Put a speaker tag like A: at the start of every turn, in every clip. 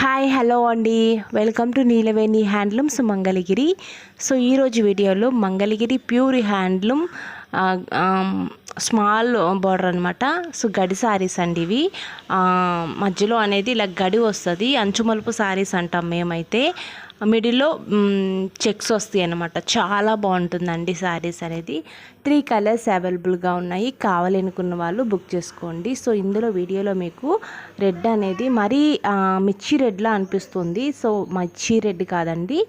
A: Hi hello అండి. Welcome to Neelaveni handlooms Mangalagiri so ఈరోజు వీడియోలో Mangalagiri pure handloom small border అనమాట so గడి సారీస్ అండి ఇవి. మధ్యలో అనేది ఇలా గడి వస్తుంది. అంచుమలుపు శారీస్ అంటాం మేమైతే. మిడిల్లో చెక్స్ వస్తాయి అన్నమాట. చాలా బాగుంటుందండి సారీస్ అనేది. త్రీ కలర్స్ అవైలబుల్గా ఉన్నాయి. కావాలనుకున్న వాళ్ళు బుక్ చేసుకోండి. సో ఇందులో వీడియోలో మీకు రెడ్ అనేది మరీ మిర్చి రెడ్లా అనిపిస్తుంది. సో మిర్చి రెడ్ కాదండి.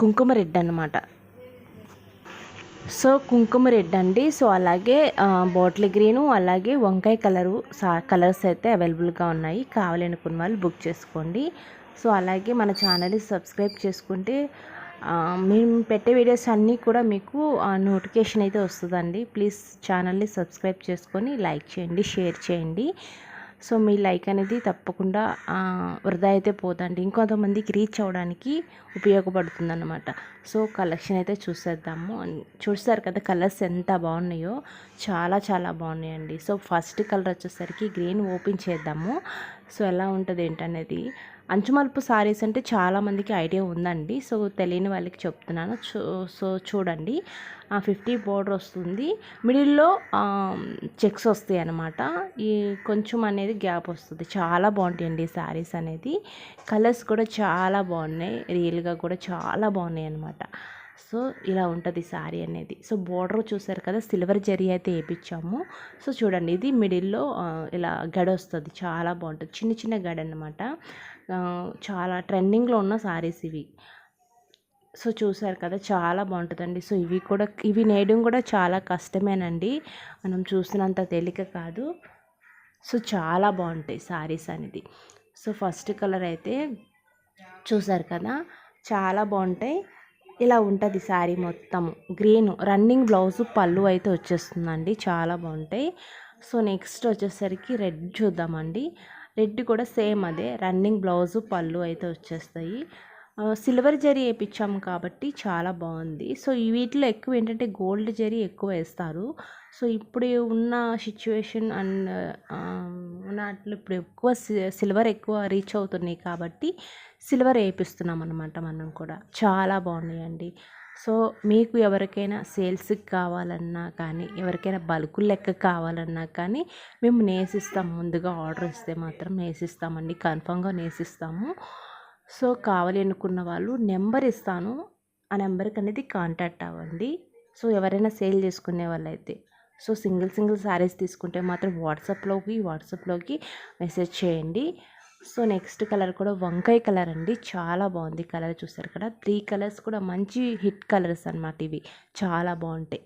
A: కుంకుమ రెడ్ అనమాట సో కుంకుమ రెడ్ అండి. సో అలాగే బాటిల్ గ్రీను అలాగే వంకాయ కలరు సా కలర్స్ అయితే అవైలబుల్గా ఉన్నాయి. కావాలనుకున్న వాళ్ళు బుక్ చేసుకోండి. సో అలాగే మన ఛానల్ని సబ్స్క్రైబ్ చేసుకుంటే మేము పెట్టే వీడియోస్ అన్నీ కూడా మీకు నోటిఫికేషన్ అయితే వస్తుందండి. ప్లీజ్ ఛానల్ని సబ్స్క్రైబ్ చేసుకొని లైక్ చేయండి షేర్ చేయండి. సో మీ లైక్ అనేది తప్పకుండా వృధా అయితే పోదండి. ఇంకొంతమందికి రీచ్ అవ్వడానికి ఉపయోగపడుతుంది అనమాట సో కలెక్షన్ అయితే చూసేద్దాము. చూస్తారు కదా కలర్స్ ఎంత బాగున్నాయో. చాలా చాలా బాగున్నాయండి. సో ఫస్ట్ కలర్ వచ్చేసరికి గ్రీన్ ఓపెన్ చేద్దాము. సో ఎలా ఉంటుంది ఏంటనేది అంచుమలుపు సారీస్ అంటే చాలామందికి ఐడియా ఉందండి. సో తెలియని వాళ్ళకి చెప్తున్నాను. చూ సో చూడండి. ఫిఫ్టీ బోర్డర్ వస్తుంది. మిడిల్లో చెక్స్ వస్తాయి అనమాట ఈ కొంచెం అనేది గ్యాప్ వస్తుంది. చాలా బాగుంటాయండి ఈ శారీస్ అనేది. కలర్స్ కూడా చాలా బాగున్నాయి. రియల్గా కూడా చాలా బాగున్నాయి అనమాట సో ఇలా ఉంటుంది శారీ అనేది. సో బోర్డర్ చూసారు కదా సిల్వర్ జరీ అయితే వేయించాము సో చూడండి ఇది మిడిల్లో ఇలా గడ వస్తుంది. చాలా బాగుంటుంది. చిన్న చిన్న గడ అనమాట చాలా ట్రెండింగ్లో ఉన్న శారీస్ ఇవి. సో చూసారు కదా చాలా బాగుంటుందండి. సో ఇవి కూడా ఇవి నేయడం కూడా చాలా కష్టమేనండి. మనం చూసినంత తేలిక కాదు. సో చాలా బాగుంటాయి శారీస్ అనేది. సో ఫస్ట్ కలర్ అయితే చూసారు కదా చాలా బాగుంటాయి. ఇలా ఉంటుంది శారీ మొత్తం. గ్రీన్ రన్నింగ్ బ్లౌజ్ పళ్ళు అయితే వచ్చేస్తుందండి. చాలా బాగుంటాయి. సో నెక్స్ట్ వచ్చేసరికి రెడ్ చూద్దామండి. రెడ్ కూడా సేమ్ అదే. రన్నింగ్ బ్లౌజ్ పళ్ళు అయితే వచ్చేస్తాయి. సిల్వర్ జరీ వేయించాము కాబట్టి చాలా బాగుంది. సో వీటిలో ఎక్కువ ఏంటంటే గోల్డ్ జరీ ఎక్కువ వేస్తారు. సో ఇప్పుడు ఉన్న సిచ్యువేషన్ అండ్ దాంట్లో ఇప్పుడు ఎక్కువ సి- సిల్వర్ ఎక్కువ రీచ్ అవుతున్నాయి కాబట్టి సిల్వర్ వేపిస్తున్నాం అనమాట మనం కూడా. చాలా బాగున్నాయండి. సో మీకు ఎవరికైనా సేల్స్కి కావాలన్నా కానీ ఎవరికైనా బల్క్ లెక్క కావాలన్నా కానీ మేము నేసిస్తాము ముందుగా ఆర్డర్ ఇస్తే మాత్రం నేసిస్తామండి. కన్ఫామ్గా నేసిస్తాము. సో కావాలి అనుకున్న వాళ్ళు నెంబర్ ఇస్తాను. ఆ నెంబర్కి అనేది కాంటాక్ట్ అవ్వండి. సో ఎవరైనా సేల్ చేసుకునే వాళ్ళైతే. సో సింగిల్ సింగిల్ శారీస్ తీసుకుంటే మాత్రం వాట్సాప్లోకి వాట్సాప్లోకి మెసేజ్ చేయండి. సో నెక్స్ట్ కలర్ కూడా వంకాయ కలర్ అండి. చాలా బాగుంది కలర్ చూసారు కదా. త్రీ కలర్స్ కూడా మంచి హిట్ కలర్స్ అన్నమాట ఇవి. చాలా బాగుంటాయి.